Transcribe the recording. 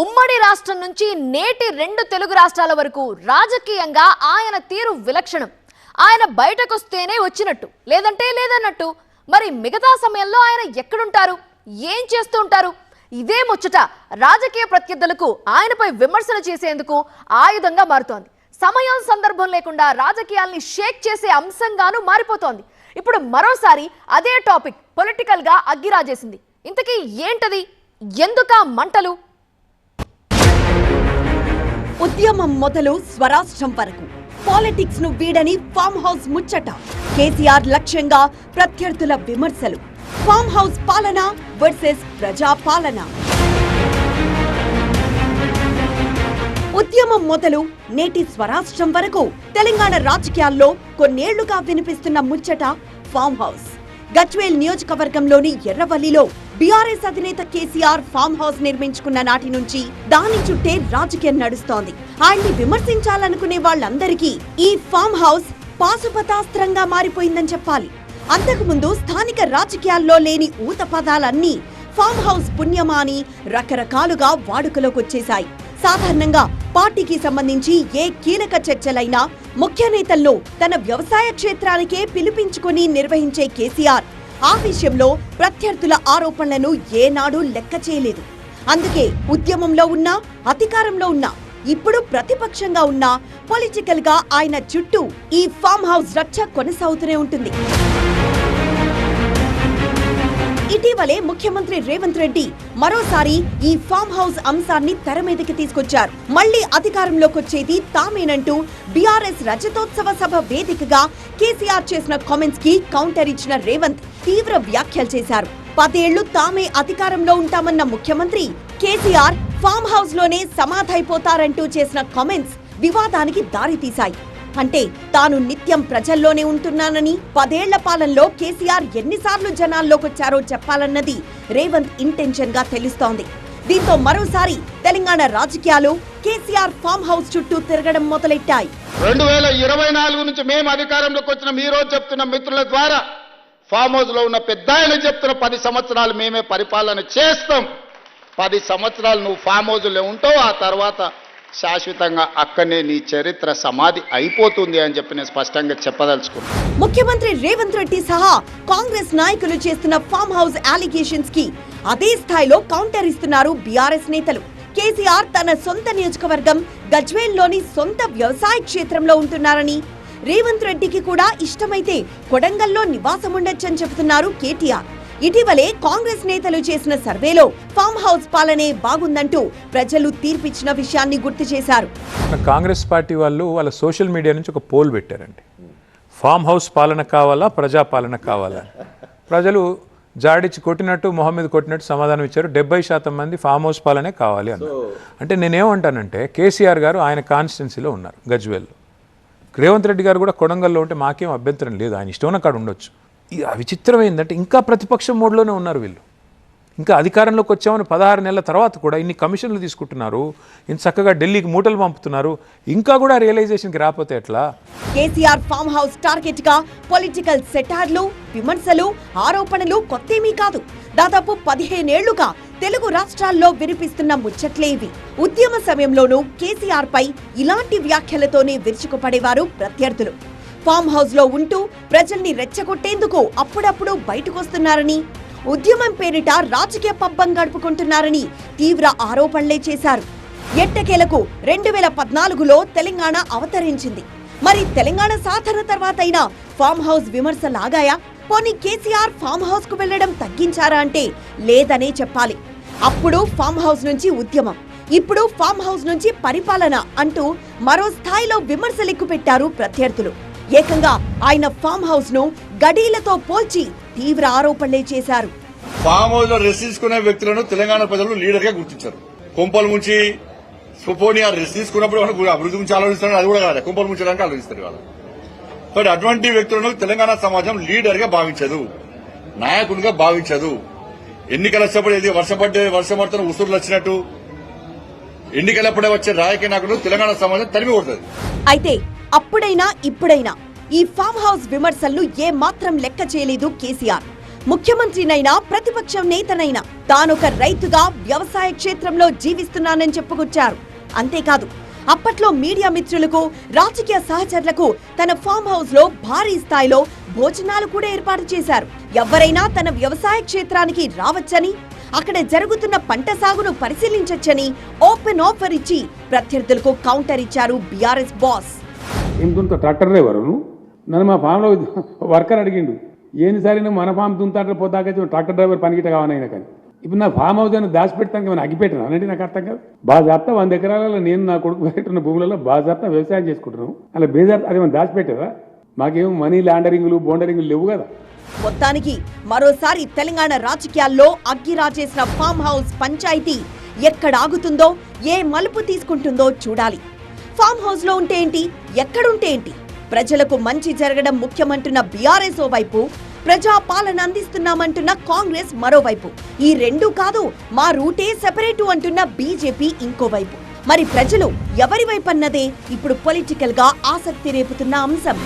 ఉమ్మడి రాష్ట్రం నుంచి నేటి రెండు తెలుగు రాష్ట్రాల వరకు రాజకీయంగా ఆయన తీరు విలక్షణం. ఆయన బయటకొస్తేనే వచ్చినట్టు. లేదంటే లేదన్నట్టు. మరి మిగతా సమయంలో ఆయన ఎక్కడుంటారు? ఏం చేస్తూ ఉంటారు? ఇదే ముచ్చట రాజకీయ ప్రత్యర్థులకు ఆయనపై విమర్శలు చేసేందుకు ఆయుధంగా మారుతోంది. సమయం సందర్భం లేకుండా రాజకీయాల్ని షేక్ చేసే అంశంగాను మారిపోతోంది. ఇప్పుడు మరోసారి అదే టాపిక్ పొలిటికల్గా అగ్గిరాజేసింది. ఇంతకీ ఏంటది? ఎందుక మంటలు? ఉద్యమం మొదలు స్వరాష్ట్రం వరకు. పాలిటిక్స్ను వీడని ఫామ్ హౌస్ ముచ్చట. కేసీఆర్ లక్ష్యంగా ప్రత్యర్థుల విమర్శలు. ఫామ్ హౌస్ పాలన వర్సెస్ ప్రజా పాలన ఉద్యమం మొదలు నేటి స్వరాష్ట్రం వరకు. తెలంగాణ రాజకీయాల్లో కొన్నేళ్ళుగా వినిపిస్తున్న ముచ్చట ఫామ్ హౌస్. గజ్వేల్ నియోజకవర్గంలోని ఎర్రవల్లిలో బీఆర్ఎస్ అధినేత కేసీఆర్ ఫామ్ హౌస్ నిర్మించుకున్న నాటి నుంచి దాని చుట్టే రాజకీయం నడుస్తోంది. ఆయన్ని విమర్శించాలనుకునే వాళ్ళందరికీ ఈ ఫామ్ హౌస్ పాశుపతాస్త్రంగా మారిపోయిందని చెప్పాలి. అంతకుముందు స్థానిక రాజకీయాల్లో లేని ఊత పదాలన్నీ ఫామ్ హౌస్ పుణ్యమా అని రకరకాలుగా వాడుకలోకి వచ్చేశాయి. సాధారణంగా పార్టీకి సంబంధించి ఏ కీలక చర్చలైనా ముఖ్య నేతల్లో తన వ్యవసాయ క్షేత్రానికే పిలిపించుకుని నిర్వహించే కేసీఆర్ ఆ విషయంలో ప్రత్యర్థుల ఆరోపణలను ఏనాడూ లెక్క చేయలేదు. అందుకే ఉద్యమంలో ఉన్నా అధికారంలో ఉన్నా ఇప్పుడు ప్రతిపక్షంగా ఉన్నా పొలిటికల్గా ఆయన చుట్టూ ఈ ఫామ్ హౌస్ రక్ష కొనసాగుతూనే ఉంటుంది. ఇటీవలే ముఖ్యమంత్రి రేవంత్ రెడ్డి మరోసారి ఈ ఫామ్ హౌస్ అంశాన్ని తెర మీదకి తీసుకొచ్చారు. మళ్ళీ అధికారంలోకి వచ్చేది తామేనంటూ బీఆర్ఎస్ రజతోత్సవ సభ వేదికగా కేసీఆర్ చేసిన కామెంట్స్కి కౌంటర్ ఇచ్చిన రేవంత్ తీవ్ర వ్యాఖ్యలు చేశారు. పదేళ్ళు తామే అధికారంలో ఉంటామన్న ముఖ్యమంత్రి కేసీఆర్ ఫామ్ హౌస్లోనే సమాధైపోతారంటూ చేసిన కామెంట్స్ వివాదానికి దారితీశాయి. అంటే తాను నిత్యం ప్రజల్లోనే ఉంటున్నానని పదేళ్ళ పాలనలో కేసీఆర్ ఎన్నిసార్లు జనాల్లోకొచ్చారో చెప్పాలన్నది రేవంత్ ఇంటెన్షన్గా తెలుస్తోంది. దీంతో మరోసారి తెలంగాణ రాజకీయాలు కేసీఆర్ ఫామ్ హౌస్ చుట్టూ తిరగడం మొదలెట్టాయి. రెండు వేల ఇరవై నాలుగు నుంచి మేము అధికారంలోకి వచ్చిన మీరు చెప్తున్న మిత్రుల ద్వారా ఫామ్ హౌస్లో ఉన్న పెద్ద ఆయన చెప్తున్న పది సంవత్సరాలు మేమే పరిపాలన చేస్తాం. పది సంవత్సరాలు నువ్వు ఫామ్ హౌస్లో ఉంటావు ఆ తర్వాత శాశ్వతంగా అక్కడనే నీ చరిత్ర సమాధి అయిపోతుంది అని చెప్పి నేను స్పష్టంగా చెప్పదలుచుకున్నాను ముఖ్యమంత్రి రేవంత్ రెడ్డి సహా కాంగ్రెస్ నాయకులు చేస్తున్న ఫామ్ హౌస్ అలిగేషన్స్కి అదే స్థాయిలో కౌంటర్ ఇస్తున్నారు బీఆర్ఎస్ నేతలు. కేసీఆర్ తన సొంత నియోజకవర్గం గజ్వేల్లోని సొంత వ్యవసాయ క్షేత్రంలో ఉంటున్నారని రేవంత్ రెడ్డికి కూడా ఇష్టమైతే కొడంగల్లో నివాసం ఉండొచ్చని చెబుతున్నారు కేటీఆర్. ఇటీవలే కాంగ్రెస్ నేతలు చేసిన సర్వేలో ఫామ్ హౌస్ పాలనే బాగుందంటూ ప్రజలు తీర్పిచ్చిన విషయాన్ని గుర్తు చేశారు. కాంగ్రెస్ పార్టీ వాళ్ళు వాళ్ళ సోషల్ మీడియా నుంచి ఒక పోల్ పెట్టారండి. ఫామ్ హౌస్ పాలన కావాలా ప్రజా పాలన కావాలా? ప్రజలు జాడిచ్చి కొట్టినట్టు మొహం మీద కొట్టినట్టు సమాధానం ఇచ్చారు. డెబ్బై శాతం మంది ఫామ్ హౌస్ పాలనే కావాలి అన్నారు. అంటే నేనేమంటానంటే కేసీఆర్ గారు ఆయన కాన్స్టిట్యున్సీలో ఉన్నారు గజ్వేల్లో. రేవంత్ రెడ్డి గారు కూడా కొడంగల్లో ఉంటే మాకేం అభ్యంతరం లేదు. ఆయన ఇష్టం కాడ ఉండొచ్చు. విచిత్రం ఏంటంటే ఇంకా ప్రతిపక్షం మోడ్లోనే ఉన్నారు వీళ్ళు. ఇంకా అధికారంలోకి వచ్చామని పదహారు నెలల తర్వాత కూడా ఇన్ని కమిషన్లు తీసుకుంటున్నారు ఇంత చక్కగా ఢిల్లీకి మూటలు పంపుతున్నారు ఇంకా కూడా రియలైజేషన్కి రాకపోతే ఎట్లా? కేసీఆర్ ఫామ్ హౌస్ టార్గెట్గా పొలిటికల్ సెటార్లు విమర్శలు ఆరోపణలు కొత్తేమీ కాదు. దాదాపు పదిహేనేళ్ళుగా తెలుగు రాష్ట్రాల్లో వినిపిస్తున్న ముచ్చట్లే ఇవి. ఉద్యమ సమయంలోనూ కేసీఆర్ పై ఇలాంటి వ్యాఖ్యలతోనే విరుచుకుపడేవారు ప్రత్యర్థులు. ఫామ్ హౌస్లో ఉంటూ ప్రజల్ని రెచ్చగొట్టేందుకు అప్పుడప్పుడు బయటకొస్తున్నారని ఉద్యమం పేరిట రాజకీయ పబ్బం గడుపుకుంటున్నారని తీవ్ర ఆరోపణలే చేశారు. ఎట్టకేలకు రెండు వేల పద్నాలుగులో తెలంగాణ అవతరించింది. మరి తెలంగాణ సాధన తర్వాత అయినా ఫామ్ హౌస్ విమర్శ లాగాయా పోనీ కేసీఆర్ ఫామ్ హౌస్కు వెళ్ళడం తగ్గించారా అంటే లేదనే చెప్పాలి. అప్పుడు ఫామ్ హౌస్ నుంచి ఉద్యమం ఇప్పుడు ఫామ్ హౌస్ నుంచి పరిపాలన అంటూ మరో స్థాయిలో విమర్శలు ఎక్కుపెట్టారు ప్రత్యర్థులు. ఏకంగా ఆయన ఫామ్ హౌస్ను గడీలతో పోల్చి తీవ్ర ఆరోపణలే చేశారు. ఫామ్ హౌస్లో రెస్ట్ తీసుకునే వ్యక్తులను తెలంగాణ ప్రజలు లీడర్గా గుర్తించారు. కుంపల నుంచి సుపోనియా రెస్ట్ తీసుకున్నప్పుడు అభివృద్ధి గురించి ఆలోచిస్తారు అది కూడా కాదు కుంపల ముంచడానికి ఆలోచిస్తారు వాళ్ళు బట్ అటువంటి వ్యక్తులను తెలంగాణ సమాజం లీడర్గా భావించదు నాయకుడిగా భావించదు. ఎన్నికలప్పుడు ఏది వర్షం పడ్డే వర్షం పడుతున్న ఉసురులు వచ్చినట్టు ఎన్నికలప్పుడే వచ్చే రాజకీయ నాయకులు తెలంగాణ సమాజం తరిమి కొడుతుంది. అయితే అప్పుడైనా ఇప్పుడైనా. ఈ ఫామ్ హౌస్ విమర్శలను ఏ మాత్రం లెక్క చేయలేదు కేసీఆర్. ముఖ్యమంత్రినైనా ప్రతిపక్షం నేతనైనా తానొక రైతుగా వ్యవసాయ క్షేత్రంలో జీవిస్తున్నానని చెప్పుకొచ్చారు. అంతేకాదు అప్పట్లో మీడియా మిత్రులకు రాజకీయ సహచరులకు తన ఫామ్ హౌస్లో భారీ స్థాయిలో భోజనాలు కూడా ఏర్పాటు చేశారు. ఎవరైనా తన వ్యవసాయ క్షేత్రానికి రావచ్చని అక్కడ జరుగుతున్న పంట సాగును పరిశీలించొచ్చని ఓపెన్ ఆఫర్ ఇచ్చి ప్రత్యర్థులకు కౌంటర్ ఇచ్చారు బీఆర్ఎస్ బాస్. ఏం దున్నుతావు ట్రాక్టర్ డ్రైవర్ నువ్వు? నన్ను మా ఫామ్లో వర్కర్ అడిగిండు ఏనిసారి నువ్వు మన ఫామ్ దున్నుతాంటే పోతాక ట్రాక్టర్ డ్రైవర్ పనికిట కావాలైనా కానీ. ఇప్పుడు నా ఫామ్ హౌస్ అని పెడతాను ఏమైనా అగ్గిపెట్టాను అనంటే నాకు అర్థం కాదు. బాజాప్తా వంద ఎకరాలలో నేను నా కొడుకు పెట్టిన భూములలో బాజాప్తా వ్యవసాయం చేసుకుంటున్నాం అలా బేజాప్తా అదేమైనా దాచిపెట్టారా? మాకేం మనీ లాండరింగ్లు బోండరింగ్లు లేవు కదా. మొత్తానికి మరోసారి తెలంగాణ రాజకీయాల్లో అగ్గిరాజేసిన ఫామ్ హౌస్ పంచాయతీ ఎక్కడ ఆగుతుందో ఏ మలుపు తీసుకుంటుందో చూడాలి. ఫామ్ హౌస్లో ఉంటే ఏంటి? ఎక్కడుంటే ఏంటి? ప్రజలకు మంచి జరగడం ముఖ్యమంటున్న బీఆర్ఎస్ వైపు ప్రజా పాలన అందిస్తున్నామంటున్న కాంగ్రెస్ మరోవైపు. ఈ రెండు కాదు మా రూటే సెపరేటు అంటున్న బీజేపీ ఇంకోవైపు. మరి ప్రజలు ఎవరి వైపు అన్నదే ఇప్పుడు పొలిటికల్గా ఆసక్తి రేపుతున్న అంశం.